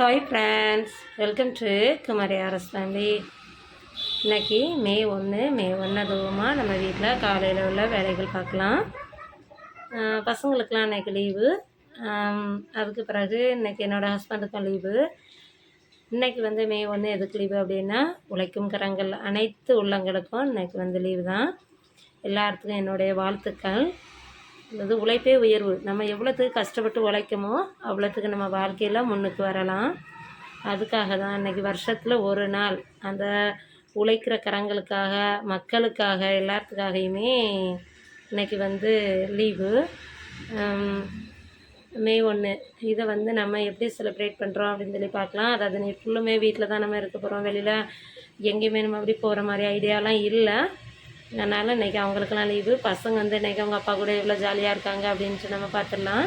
Hi friends welcome to Kumari RS family இன்னைக்கு May ஒன்று மே ஒன்று அதுவுமாக நம்ம வீட்டில் காலையில் உள்ள வேலைகள் பார்க்கலாம். பசங்களுக்கெலாம் இன்னைக்கு லீவு அதுக்கு பிறகு இன்றைக்கி என்னோடய ஹஸ்பண்டுக்கும் லீவு இன்னைக்கு வந்து மே ஒன்று எதுக்கு லீவு அப்படின்னா உழைக்கும் கரங்கள் அனைத்து உள்ளங்களுக்கும் இன்னைக்கு வந்து லீவு தான். எல்லாத்துக்கும் என்னுடைய வாழ்த்துக்கள். அது உழைப்பே உயர்வு. நம்ம எவ்வளோத்துக்கு கஷ்டப்பட்டு உழைக்கமோ அவ்வளோத்துக்கு நம்ம வாழ்க்கையில் முன்னுக்கு வரலாம். அதுக்காக தான் இன்றைக்கி வருஷத்தில் ஒரு நாள் அந்த உழைக்கிற கரங்களுக்காக மக்களுக்காக எல்லாத்துக்காகையுமே இன்னைக்கு வந்து லீவு மே ஒன்று இதை வந்து நம்ம எப்படி செலிப்ரேட் பண்ணுறோம் அப்படின்னு சொல்லி பார்க்கலாம். அதாவது நீ ஃபுல்லுமே வீட்டில் தான் நம்ம இருக்க போகிறோம் வெளியில் எங்கேயுமே நம்ம அப்படி போகிற மாதிரி ஐடியாலாம் இல்லை. அதனால் இன்றைக்கி அவங்களுக்கெல்லாம் லீவு பசங்க வந்து இன்றைக்கி அவங்க அப்பா கூட எவ்வளோ ஜாலியாக இருக்காங்க அப்படின்ட்டு நம்ம பார்த்துடலாம்.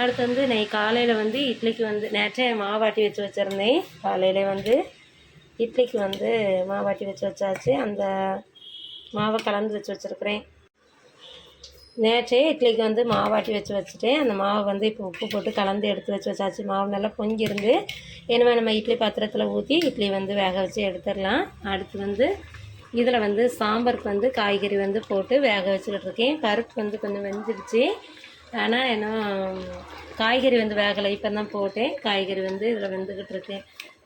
அடுத்து வந்து இன்னைக்கு காலையில் வந்து இட்லிக்கு வந்து நேற்றே மாவாட்டி வச்சு வச்சுருந்தேன். காலையில் வந்து இட்லிக்கு வந்து மாவாட்டி வச்சு வச்சாச்சு. அந்த மாவை கலந்து வச்சு வச்சுருக்குறேன். நேற்றே இட்லிக்கு வந்து மாவாட்டி வச்சு வச்சுட்டேன் அந்த மாவை வந்து இப்போ உப்பு போட்டு கலந்து எடுத்து வச்சு வச்சாச்சு. மாவு நல்லா பொங்கியிருந்து இனிமேல் நம்ம இட்லி பாத்திரத்தில் ஊற்றி இட்லி வந்து வேக வச்சு எடுத்துடலாம். அடுத்து வந்து இதில் வந்து சாம்பாருக்கு வந்து காய்கறி வந்து போட்டு வேக வச்சுக்கிட்டு இருக்கேன். பருப்பு வந்து கொஞ்சம் வெந்துடுச்சு ஆனால் என்ன காய்கறி வந்து வேகலை. இப்போ தான் போட்டேன். காய்கறி வந்து இதில் வெந்துக்கிட்டு இருக்கேன்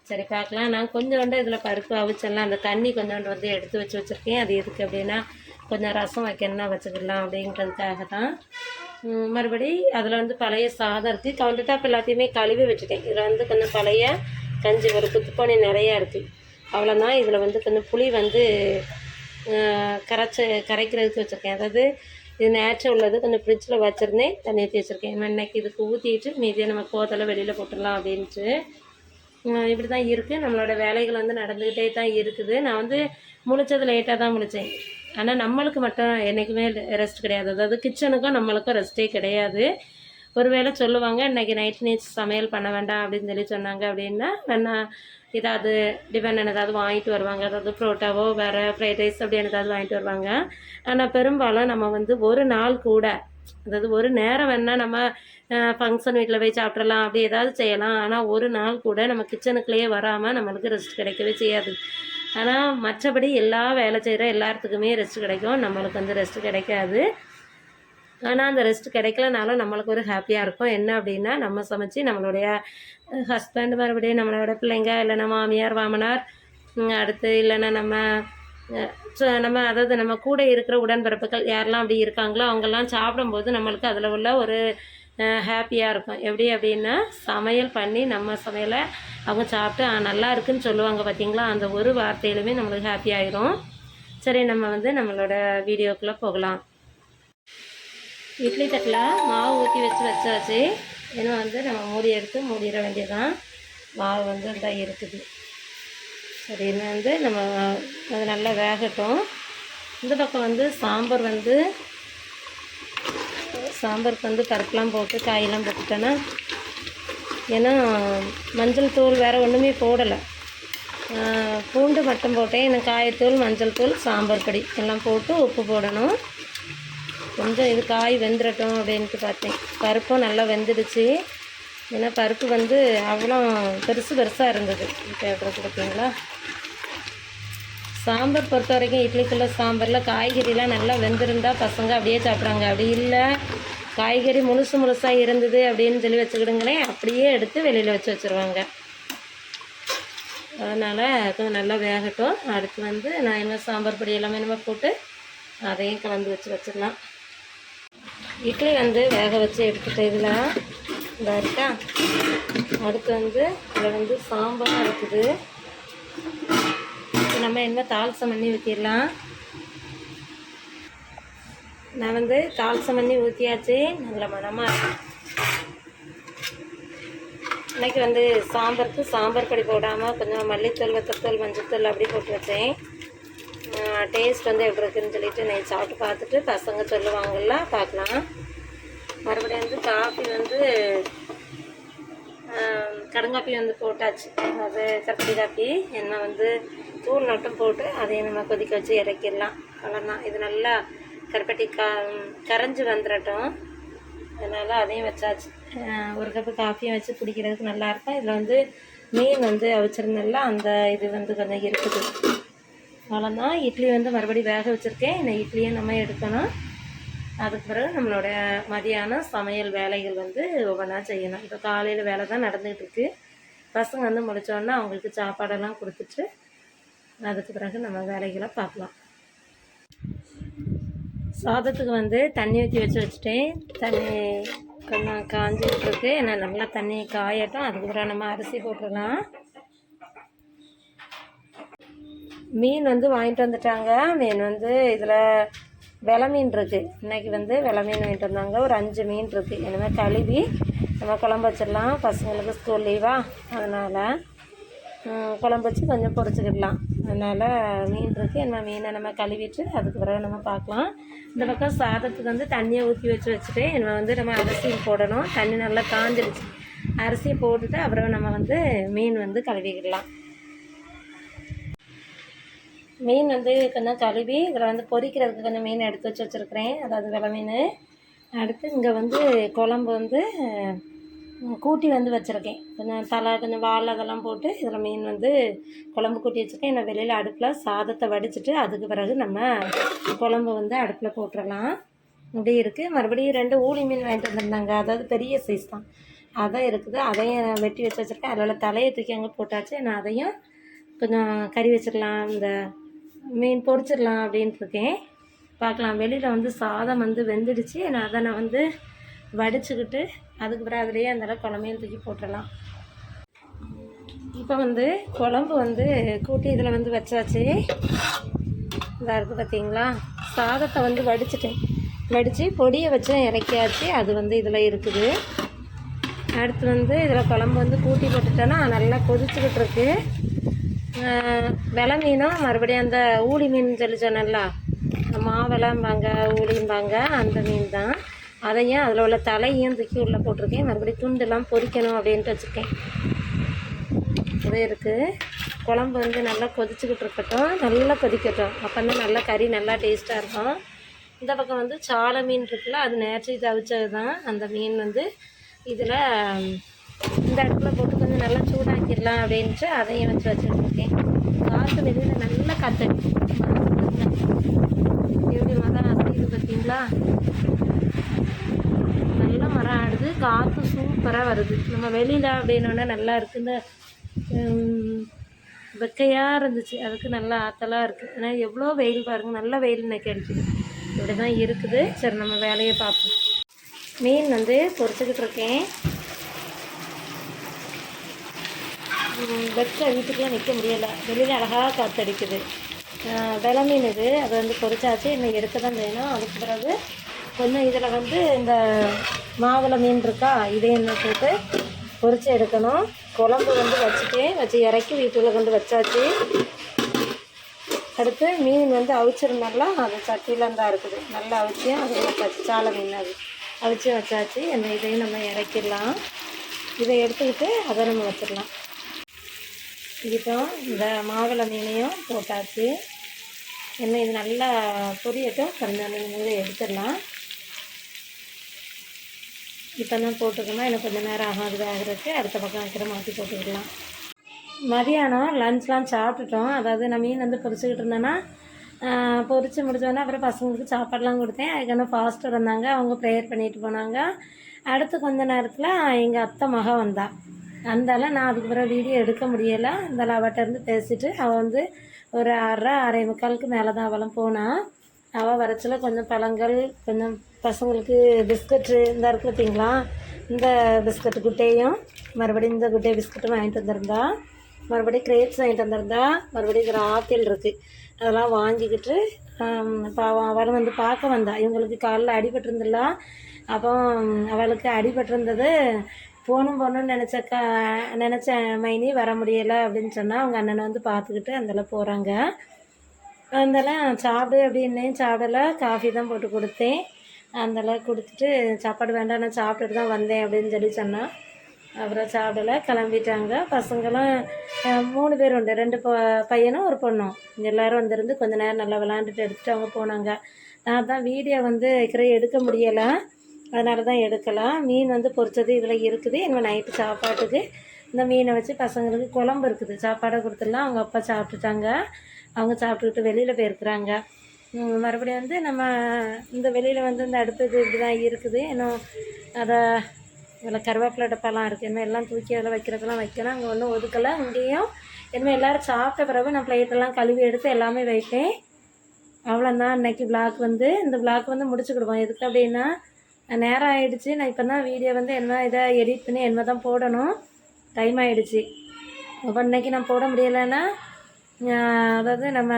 சரி பார்க்கலாம். நான் கொஞ்சோண்டு இதில் பருப்பு அவிச்செல்லாம் அந்த தண்ணி கொஞ்சோண்டு வந்து எடுத்து வச்சு வச்சுருக்கேன். அது எதுக்கு அப்படின்னா கொஞ்சம் ரசம் வைக்கணும்னா வச்சுக்கலாம் அப்படிங்கிறதுக்காக தான் மறுபடி அதில் வந்து பழைய சாதம் இருக்குது கவுண்டர் டாப் எல்லாத்தையுமே கழுவி வச்சுட்டேன். இதில் வந்து கொஞ்சம் பழைய கஞ்சி ஒரு குத்துப்பானி நிறையா இருக்குது அவ்வளோதான் இதில் வந்து கொஞ்சம் புளி வந்து கரைச்ச கரைச்சி கரைக்கிறதுக்கு வச்சுருக்கேன். அதாவது இது நேச்சர் உள்ளது கொஞ்சம் ஃப்ரிட்ஜில் வச்சுருந்தேன் தண்ணி ஊற்றி வச்சுருக்கேன். இன்னைக்கு இதுக்கு ஊற்றிட்டு மீதியை நம்ம கோதலை வெளியில் போட்டுடலாம் அப்படின்ட்டு. இப்படி தான் இருக்குது நம்மளோட வேலைகள் வந்து நடந்துக்கிட்டே தான் இருக்குது. நான் வந்து முழிச்சது லேட்டாக தான் முழிச்சேன். ஆனால் நம்மளுக்கு மட்டும் என்றைக்குமே ரெஸ்ட் கிடையாது. அதாவது கிச்சனுக்கும் நம்மளுக்கும் ரெஸ்ட்டே கிடையாது. ஒருவேளை சொல்லுவாங்க இன்னைக்கு நைட் நீ சமையல் பண்ண வேண்டாம் அப்படின்னு சொல்லி சொன்னாங்க அப்படின்னா வேணா ஏதாவது டிஃபன் ஏதாவது வாங்கிட்டு வருவாங்க. அதாவது புரோட்டாவோ வேறு ஃப்ரைட் ரைஸ் அப்படி ஏதாவது வாங்கிட்டு வருவாங்க. ஆனால் பெரும்பாலும் நம்ம வந்து ஒரு நாள் கூட அதாவது ஒரு நேரம் வேணால் நம்ம ஃபங்க்ஷன் வீட்டில் போய் சாப்பிட்றலாம் அப்படி ஏதாவது செய்யலாம். ஆனால் ஒரு நாள் கூட நம்ம கிச்சனுக்குள்ளேயே வராமல் நம்மளுக்கு ரெஸ்ட் கிடைக்கவே செய்யாது. ஆனால் மற்றபடி எல்லா வேலை செய்கிற எல்லாத்துக்குமே ரெஸ்ட் கிடைக்கும். நம்மளுக்கு வந்து ரெஸ்ட் கிடைக்காது. ஆனால் அந்த ரெஸ்ட் கிடைக்கலனாலும் நம்மளுக்கு ஒரு ஹாப்பியாக இருக்கும். என்ன அப்படின்னா நம்ம சமைச்சு நம்மளுடைய ஹஸ்பண்ட் மறுபடியும் நம்மளோட பிள்ளைங்க இல்லைன்னா மாமியார் மாமனார் அடுத்து இல்லைன்னா நம்ம அஹ், நம்ம அதாவது நம்ம கூட இருக்கிற உடன்பிறப்புகள் யாரெல்லாம் அப்படி இருக்காங்களோ அவங்கெல்லாம் சாப்பிடும்போது நம்மளுக்கு அதில் உள்ள ஒரு ஹாப்பியாக இருக்கும். எப்படி அப்படின்னா சமையல் பண்ணி நம்ம சமையலை அவங்க சாப்பிட்டு நல்லா இருக்குன்னு சொல்லுவாங்க பார்த்தீங்களா அந்த ஒரு வார்த்தையிலுமே நம்மளுக்கு ஹாப்பி ஆயிரும். சரி நம்ம வந்து நம்மளோட வீடியோக்குள்ளே போகலாம். இட்லி தட்டில் மாவு ஊற்றி வச்சு வச்சாச்சு. இன்னும் வந்து நம்ம மூடி எடுத்து மூடிட வேண்டியதான் மாவு வந்து இதாக இருக்குது. சரி இன்னும் வந்து நம்ம அது நல்லா வேகட்டும். இந்த பக்கம் வந்து சாம்பார் வந்து சாம்பாருக்கு வந்து பருப்புலாம் போட்டு காயெல்லாம் போட்டுட்டேன்னா ஏன்னா மஞ்சள் தூள் வேறு ஒன்றுமே போடலை. பூண்டு மட்டும் போட்டேன். எனக்கு காயத்தூள் மஞ்சள் தூள் சாம்பார் பொடி எல்லாம் போட்டு உப்பு போடணும். கொஞ்சம் இது காய் வெந்துடட்டும் அப்படின்ட்டு பார்த்தேன். பருப்பும் நல்லா வெந்துடுச்சு. ஏன்னா பருப்பு வந்து அவ்வளோ பெருசு பெருசாக இருந்தது. தேவைப்படுறது பார்த்தீங்களா சாம்பார் பொறுத்த வரைக்கும் இட்லிக்குள்ள சாம்பாரில் காய்கறிலாம் நல்லா வெந்திருந்தால் பசங்க அப்படியே சாப்பிட்றாங்க. அப்படி இல்லை. காய்கறி முழுசு முழுசாக இருந்தது அப்படின்னு சொல்லி வச்சுக்கிடுங்களேன். அப்படியே எடுத்து வெளியில் வச்சு வச்சுருவாங்க. அதனால் கொஞ்சம் நல்லா வேகட்டும். அடுத்து வந்து நான் என்ன சாம்பார் பொடி எல்லாமே நம்ம போட்டு அதையும் கலந்து வச்சு வச்சிடலாம். இட்லி வந்து வேக வச்சு எடுத்துட்டு இதில். இதாக இருக்கா? அடுத்து வந்து இதில் வந்து சாம்பார் இருக்குது. நம்ம என்ன தால்சம் பண்ணி ஊற்றிடலாம் நான் வந்து தால்சம் பண்ணி ஊற்றியாச்சு நல்ல மணமாக இருக்கும் இன்னைக்கு வந்து சாம்பாருக்கு சாம்பார் பொடி போடாமல் கொஞ்சம் மல்லித்தூள் வத்தத்தூள் மஞ்சத்தூள் அப்படி போட்டு வச்சேன். டேஸ்ட் வந்து எப்படி இருக்குன்னு சொல்லிட்டு நைட் சாப்பிட்டு பார்த்துட்டு பசங்க சொல்லுவாங்கள்ல பார்க்கலாம். மறுபடியும் வந்து காஃபி வந்து கடுங்காப்பி வந்து போட்டாச்சு. அது கப்படி காப்பி என்ன வந்து தூள் மட்டும் போட்டு அதையும் நம்ம கொதிக்க வச்சு இறக்கிடலாம். அவ்வளோதான் இது நல்லா கருப்பட்டி கா கரைஞ்சி வந்துடட்டும் அதனால் அதையும் வச்சாச்சு. ஒரு கப்பு காஃபியும் வச்சு குடிக்கிறதுக்கு நல்லாயிருக்கும் இதில் வந்து மீன் வந்து அவிச்சிருந்தல அந்த இது வந்து கொஞ்சம் இருக்குது. அவ்வளோதான் இட்லி வந்து மறுபடியும் வேக வச்சுருக்கேன். இந்த இட்லியை நம்ம எடுக்கணும். அதுக்கு பிறகு நம்மளோட மதியானம் சமையல் வேலைகள் வந்து ஒவ்வொன்றா செய்யணும். இப்போ காலையில் வேலை தான் நடந்துகிட்டு இருக்கு பசங்க வந்து முடிச்சோடனே அவங்களுக்கு சாப்பாடெல்லாம் கொடுத்துட்டு அதுக்கு பிறகு நம்ம வேலைகளை பார்க்கலாம். சாதத்துக்கு வந்து தண்ணி ஊற்றி வச்சு வச்சுட்டேன். தண்ணி கொஞ்சம் காஞ்சிட்டு இருக்கு ஏன்னா நல்லா தண்ணி காயட்டும். அதுக்கு பிறகு நம்ம அரிசி போட்டுடலாம். மீன் வந்து வாங்கிட்டு வந்துட்டாங்க. மீன் வந்து இதில் வில மீன் இருக்குது இன்னைக்கு வந்து வெலை மீன் வாங்கிட்டு வந்தாங்க. ஒரு அஞ்சு மீன் இருக்குது இனிமேல் கழுவி நம்ம குழம்பு வச்சிடலாம். பசங்களுக்கு ஸ்கூல் லீவா அதனால் குழம்பு வச்சு கொஞ்சம் பொரிச்சுக்கிடலாம். அதனால் மீன் இருக்குது என்ன மீனை நம்ம கழுவிட்டு அதுக்கு பிறகு நம்ம பார்க்கலாம். இந்த பக்கம் சாதத்துக்கு வந்து தண்ணியை ஊற்றி வச்சு வச்சுட்டு என்ன வந்து நம்ம அரிசி போடணும். தண்ணி நல்லா காஞ்சிடுச்சு. அரிசியை போட்டுட்டு அப்புறம் நம்ம வந்து மீன் வந்து கழுவிக்கிடலாம். மீன் வந்து கொஞ்சம் கழுவி இதில் வந்து பொரிக்கிறதுக்கு கொஞ்சம் மீன் எடுத்து வச்சு வச்சுருக்கிறேன். அதாவது வெலை மீன். அடுத்து இங்கே வந்து குழம்பு வந்து கூட்டி வந்து வச்சுருக்கேன். கொஞ்சம் தலை கொஞ்சம் வால் அதெல்லாம் போட்டு இதில் மீன் வந்து குழம்பு கூட்டி வச்சுருக்கேன். என்ன வெளியில் அடுப்பில் சாதத்தை வடிச்சிட்டு அதுக்கு பிறகு நம்ம குழம்பு வந்து அடுப்பில் போட்டுடலாம் இப்படி இருக்குது மறுபடியும் ரெண்டு ஊழி மீன் வாங்கிட்டு வந்திருந்தாங்க. அதாவது பெரிய சைஸ் தான். அதான் இருக்குது. அதையும் வெட்டி வச்சு வச்சுருக்கேன். அதில் தலையை தூக்கி அங்கே போட்டாச்சு. நான் அதையும் கொஞ்சம் கறி வச்சிடலாம் இந்த மீன் பொறிச்சிடலாம் அப்படின்ட்டு இருக்கேன். பார்க்கலாம். வெளியில் வந்து சாதம் வந்து வெந்துடுச்சு. நான் அதை நான் வந்து வடிச்சுக்கிட்டு அதுக்கு பிறகு அதுலேயே அந்த குழம்பையும் தூக்கி போட்டுடலாம். இப்போ வந்து குழம்பு வந்து கூட்டி இதில் வந்து வச்சாச்சு. இதாக இருக்குது பார்த்தீங்களா? சாதத்தை வந்து வடிச்சிட்டேன். வடித்து பொடியை வச்சு இறக்கியாச்சு. அது வந்து இதில் இருக்குது. அடுத்து வந்து இதில் குழம்பு வந்து கூட்டி போட்டுட்டேன்னா நல்லா கொதிச்சுக்கிட்டு இருக்குது விலை மீனும் மறுபடியும் அந்த ஊளி மீன் சொல்லி சொன்னேன்ல மாவெலாம்பாங்க ஊளிம்பாங்க அந்த மீன் தான். அதையும் அதில் உள்ள தலையும் தூக்கி உள்ளே போட்டிருக்கேன். மறுபடியும் துண்டெல்லாம் பொரிக்கணும் அப்படின்ட்டு வச்சுருக்கேன். இது இருக்குது குழம்பு வந்து நல்லா கொதிச்சுக்கிட்டு இருக்கட்டும். நல்லா கொதிக்கட்டும். அப்போ தான் நல்லா கறி நல்லா டேஸ்ட்டாக இருக்கும். இந்த பக்கம் வந்து சாலை மீன் இருக்குல்ல அது நேற்று தவிச்சது தான் அந்த மீன் வந்து இதில் இந்த இடத்துல போட்டு கொஞ்சம் நல்லா சூடாக்கிடலாம் அப்படின்ட்டு அதையும் வச்சு வச்சுருக்கேன். காற்று வெளியில் நல்லா காத்தடி எப்படி மரம் அசையுது பார்த்தீங்களா? நல்ல மரம் ஆடுது காற்று சூப்பராக வருது. நம்ம வெளியில் அப்படின்னோடனே நல்லா இருக்கு. இந்த வெக்கையாக இருந்துச்சு. அதுக்கு நல்லா ஆற்றலாக இருக்குது ஆனால் எவ்வளோ வெயில் பாருங்கள் நல்ல வெயில் இன்னைக்கு அடிக்குது. இப்படி தான் இருக்குது. சரி நம்ம வேலையை பார்ப்போம். மீன் வந்து பொரிச்சுக்கிட்டு இருக்கேன். உம், வீட்டுக்குள்ளே நிற்க முடியலை. வெளியில் அழகாக காற்றடிக்குது. வெலை மீன் இது. அது வந்து பொரிச்சாச்சு. இன்னும் எடுக்க தான் வேணும் அதுக்கு பிறகு கொஞ்சம் இதில் வந்து இந்த மாவுளை மீன் இருக்கா இதையும் என்ன போட்டு பொறிச்சு எடுக்கணும். குழம்பு வந்து வச்சுட்டேன். வச்சு இறக்கி வீட்டுக்குள்ளே கொண்டு வச்சாச்சு. அடுத்து மீன் வந்து அவிச்சிருந்தால அது சட்டியில் தான் இருக்குது. நல்லா அவிச்சு அது வச்சாச்சு சாலை மீன் அது. அவிச்சு வச்சாச்சு. என்ன இதையும் நம்ம இறக்கிடலாம். இதை எடுத்துக்கிட்டு அதை நம்ம வச்சிடலாம். இப்போ இந்த மாவிளை மீனையும் போட்டாச்சு. என்ன இது நல்லா பொரியட்டும். கொஞ்சம் மீன் எடுத்துடலாம். இப்போ தான் போட்டுக்கணும்? இன்னும் கொஞ்சம் நேரம் ஆகாது ஆகிறதுக்கு. அடுத்த பக்கம் வைக்கிற மாற்றி போட்டுக்கலாம். மதியானம் லஞ்ச்லாம் சாப்பிட்டுட்டோம். அதாவது நான் மீன் வந்து பொரிச்சுக்கிட்டு இருந்தேன்னா பொரிச்சு முடிச்சோடனே அப்புறம் பசங்களுக்கு சாப்பாடுலாம் கொடுத்தேன். அதுக்கான ஃபாஸ்ட் வந்தாங்க அவங்க ப்ரேயர் பண்ணிட்டு போனாங்க. அடுத்து கொஞ்ச நேரத்தில் எங்கள் அத்தை மகன் வந்தாள் அந்தால நான் அதுக்கு பிறகு வீடியோ எடுக்க முடியலை. அந்த அவட்ட இருந்து பேசிட்டு அவள் வந்து ஒரு அரை அரை முக்காலுக்கு மேலே தான் அவளும் போனாள் அவள் வரச்சில் கொஞ்சம் பழங்கள் கொஞ்சம் பசங்களுக்கு பிஸ்கட்டு இந்த இருக்கு பார்த்தீங்களா இந்த பிஸ்கட்டு குட்டையும் மறுபடியும் இந்த குட்டை பிஸ்கட்டும் வாங்கிட்டு வந்திருந்தா. மறுபடியும் கிரேப்ஸ் வாங்கிட்டு வந்திருந்தா. மறுபடியும் இதில் ஆப்பிள் இருக்குது அதெல்லாம் வாங்கிக்கிட்டு பாவம் அவளும் வந்து பார்க்க வந்தா. இவங்களுக்கு காலில் அடிபட்டுருந்துடலாம் அப்போ அவளுக்கு அடிபட்டிருந்தது போகணும் போகணும்னு நினச்சக்கா நினச்ச மைனி வர முடியலை அப்படின்னு சொன்னால் அவங்க அண்ணனை வந்து பார்த்துக்கிட்டு அந்தல போகிறாங்க அதெல்லாம் சாப்பிடு அப்படின்னேன் சாப்பிடல காஃபி தான் போட்டு கொடுத்தேன். அதெல்லாம் கொடுத்துட்டு சாப்பாடு வேண்டாம் நான் சாப்பிட்டுட்டு தான் வந்தேன் அப்படின்னு சொல்லி சொன்னான் அப்புறம் சாப்பிடல கிளம்பிட்டாங்க. பசங்களும் மூணு பேர் உண்டு. ரெண்டு ப பையனும் ஒரு பொண்ணும். எல்லோரும் வந்திருந்து கொஞ்ச நேரம் நல்லா விளாண்டுட்டு எடுத்துகிட்டு அவங்க போனாங்க. நான் தான் வீடியோ வந்து வைக்கிற எடுக்க முடியலை. அதனால தான் எடுக்கலாம். மீன் வந்து பொரிச்சது இதில் இருக்குது. எங்கள் நைட்டு சாப்பாட்டுக்கு இந்த மீனை வச்சு பசங்களுக்கு குழம்பு இருக்குது. சாப்பாடை கொடுத்துடலாம். அவங்க அப்பா சாப்பிட்டுட்டாங்க. அவங்க சாப்பிட்டுக்கிட்டு வெளியில் போயிருக்கிறாங்க. மறுபடியும் வந்து நம்ம இந்த வெளியில் வந்து இந்த அடுப்பு இது இப்படி தான் இருக்குது. இன்னும் அதை இதில் கருவேப்பிலை டப்பாலாம் இருக்குது இன்னும் எல்லாம் தூக்கி அதில் வைக்கிறதெல்லாம் வைக்கணும் அங்கே ஒன்றும் ஒதுக்கலை. இங்கேயும் இனிமேல் எல்லோரும் சாப்பிட்ட பிறகு நான் பிளேட்டெல்லாம் கழுவி எடுத்து எல்லாமே வைப்பேன். அவ்வளோதான் இன்றைக்கி vlog வந்து இந்த vlog வந்து முடிச்சுக்கிடுவோம். எதுக்கு அப்படின்னா நேரம் ஆகிடுச்சி நான் இப்போ தான் வீடியோ வந்து என்ன இதை எடிட் பண்ணி என்ன தான் போடணும். டைம் ஆகிடுச்சி அப்போ இன்னைக்கு நான் போட முடியலைன்னா அதாவது நம்ம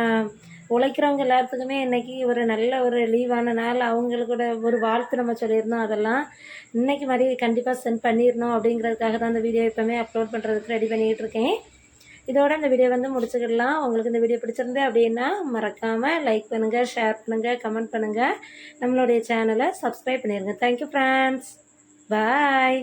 உழைக்கிறவங்க எல்லாத்துக்குமே இன்றைக்கி ஒரு நல்ல ஒரு லீவான நாள் அவங்களுக்கூட ஒரு வாழ்த்து நம்ம சொல்லியிருந்தோம் அதெல்லாம். இன்றைக்கி மாதிரி கண்டிப்பாக சென்ட் பண்ணிடணும் அப்படிங்கிறதுக்காக தான் அந்த வீடியோ எப்போவுமே அப்லோட் பண்ணுறதுக்கு ரெடி பண்ணிக்கிட்டு இருக்கேன். இதோட இந்த வீடியோ வந்து முடிச்சுக்கிடலாம். உங்களுக்கு இந்த வீடியோ பிடிச்சிருந்து அப்படின்னா மறக்காமல் லைக் பண்ணுங்கள் ஷேர் பண்ணுங்கள் கமெண்ட் பண்ணுங்கள் நம்மளுடைய சேனலை சப்ஸ்கிரைப் பண்ணிடுங்க தேங்க்யூ ஃப்ரெண்ட்ஸ் பாய்